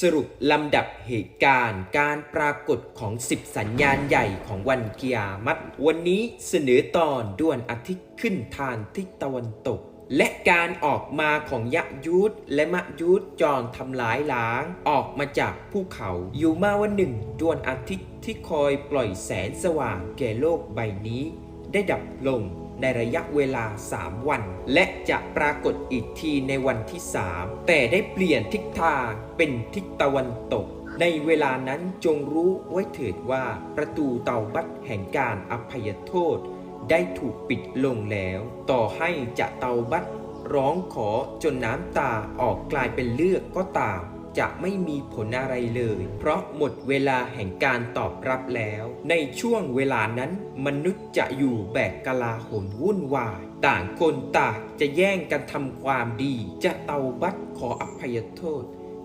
สรุปลำดับเหตุการณ์การปรากฏของ 10 สัญญาณใหญ่ของวันกิยามัตวันนี้เสนอตอนด้วนอาทิตย์ขึ้นทางทิศตะวันตก และการออกมาของยะยุทธและมะยุทธจรทำลายล้าง ออกมาจากภูเขาอยู่มาวันหนึ่งดวงอาทิตย์ที่คอยปล่อยแสงสว่างแก่โลกใบนี้ ได้ดับลง ในระยะเวลา 3 วัน และจะปรากฏอีกทีในวันที่ 3 แต่ได้เปลี่ยนทิศทางเป็นทิศตะวันตก ในเวลานั้นจงรู้ไว้เถิดว่าประตูเตาบัตแห่งการอภัยโทษ ได้ถูกปิดลงแล้ว ต่อให้จะเตาบัตร้องขอจนน้ำตาออกกลายเป็นเลือดก็ตาม จะไม่มีผลอะไรเลย เพราะหมดเวลาแห่งการตอบรับแล้ว ในช่วงเวลานั้น มนุษย์จะอยู่แบกกลาหนวุ่นวาย ต่างคนต่างจะแย่งกันทำความดี จะเตาบัตขออภัยโทษ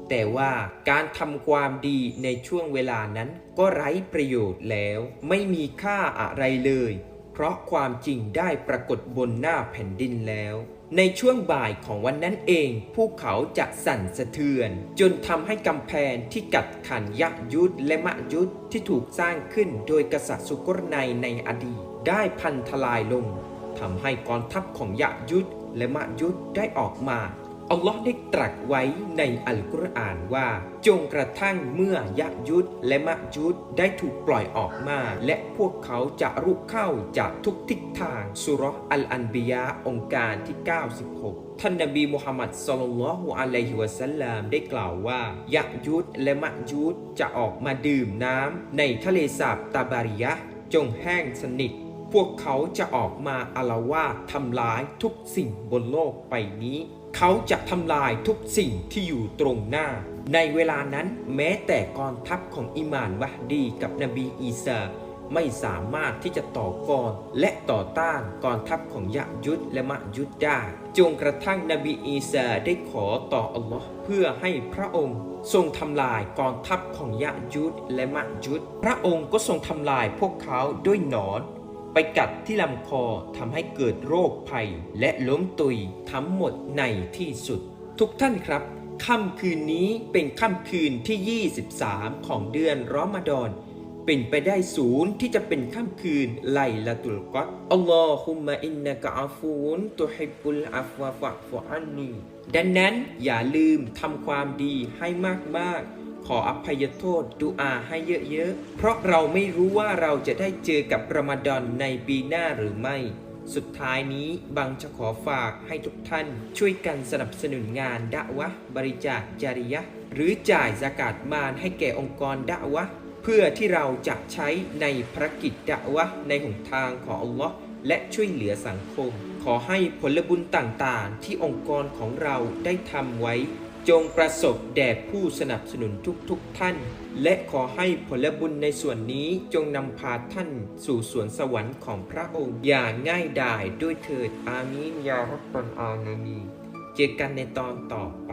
แต่ว่าการทำความดีในช่วงเวลานั้นก็ไร้ประโยชน์แล้ว ไม่มีค่าอะไรเลย เพราะความจริงได้ปรากฏบนหน้าแผ่นดินแล้ว ในช่วงบ่ายของวันนั้นเองภูเขาจะสั่นสะเทือน จนทำให้กำแพงที่กัดขันยักษ์ยุทธและมะยุทธที่ถูกสร้างขึ้นโดยกษัตริย์สุกรนัยในอดีต ได้พันทลายลงทำให้กองทัพของยักยุทธและมะยุทธได้ออกมา อัลลอฮ์ได้ตรัสไว้ในอัลกุรอานว่า จงกระทั่งเมื่อยะยุธและมะยุธได้ถูกปล่อยออกมา และพวกเขาจะรุกเข้าจากทุกทิศทางสุราะห์อัลอันบิยาองค์การที่ 96ท่านนบีมุฮัมมัดศ็อลลัลฮุอะลัยฮิวะสัลลัมได้กล่าวว่ายะยุธและมะยุธจะออกมาดื่มน้ำในทะเลสาบตาบาริยะจงแห้งสนิท พวกเขาจะออกมาอาละวาดทำลายทุกสิ่งบนโลกใบนี้ เขาจะทำลายทุกสิ่งที่อยู่ตรงหน้า ในเวลานั้นแม้แต่กองทัพของอิมานวะดีกับนบีอีสาไม่สามารถที่จะต่อกรและต่อต้านกองทัพของยะยุทธและมะยุทธได้จงกระทั่งนบีอีสาได้ขอต่ออัลลอฮ์เพื่อให้พระองค์ทรงทำลายกองทัพของยะยุทธและมะยุทธพระองค์ก็ทรงทำลายพวกเขาด้วยหนอน ไปกัดที่ลำคอทำให้เกิดโรคภัย และล้มตุยทั้งหมดในที่สุด ทุกท่านครับค่ำคืนนี้เป็นค่ำคืนที่ 23 ของเดือนรอมฎอนเป็นไปได้ศูนย์ที่จะเป็นค่ำคืนไลละตุลกอดอัลลอฮุมะอินนะกะอาฟูนตุฮิบุลอัฟวะฟะฟอันนีดังนั้นอย่าลืมทำความดีให้มากๆ ขออภัยโทษดูอาให้เยอะๆ เพราะเราไม่รู้ว่าเราจะได้เจอกับรอมฎอนในปีหน้าหรือไม่ สุดท้ายนี้บังจะขอฝากให้ทุกท่าน ช่วยกันสนับสนุนงานดะวะ บริจาคจริยะ หรือจ่ายสกาดมารให้แก่องค์กรดะวะ เพื่อที่เราจะใช้ในภารกิจดะวะ ในหนทางของอัลลอฮ์และช่วยเหลือสังคม ขอให้ผลบุญต่างๆ ที่องค์กรของเราได้ทำไว้ จงประสบแด่ผู้สนับสนุนทุกๆทท่าน และขอให้ผลบุญในส่วนนี้จงนำพาท่านสู่สวนสวรรค์ของพระองค์อย่างง่ายดายด้วยเถิดอามีนยารับบอนอานมีเจอกันในตอนต่อไป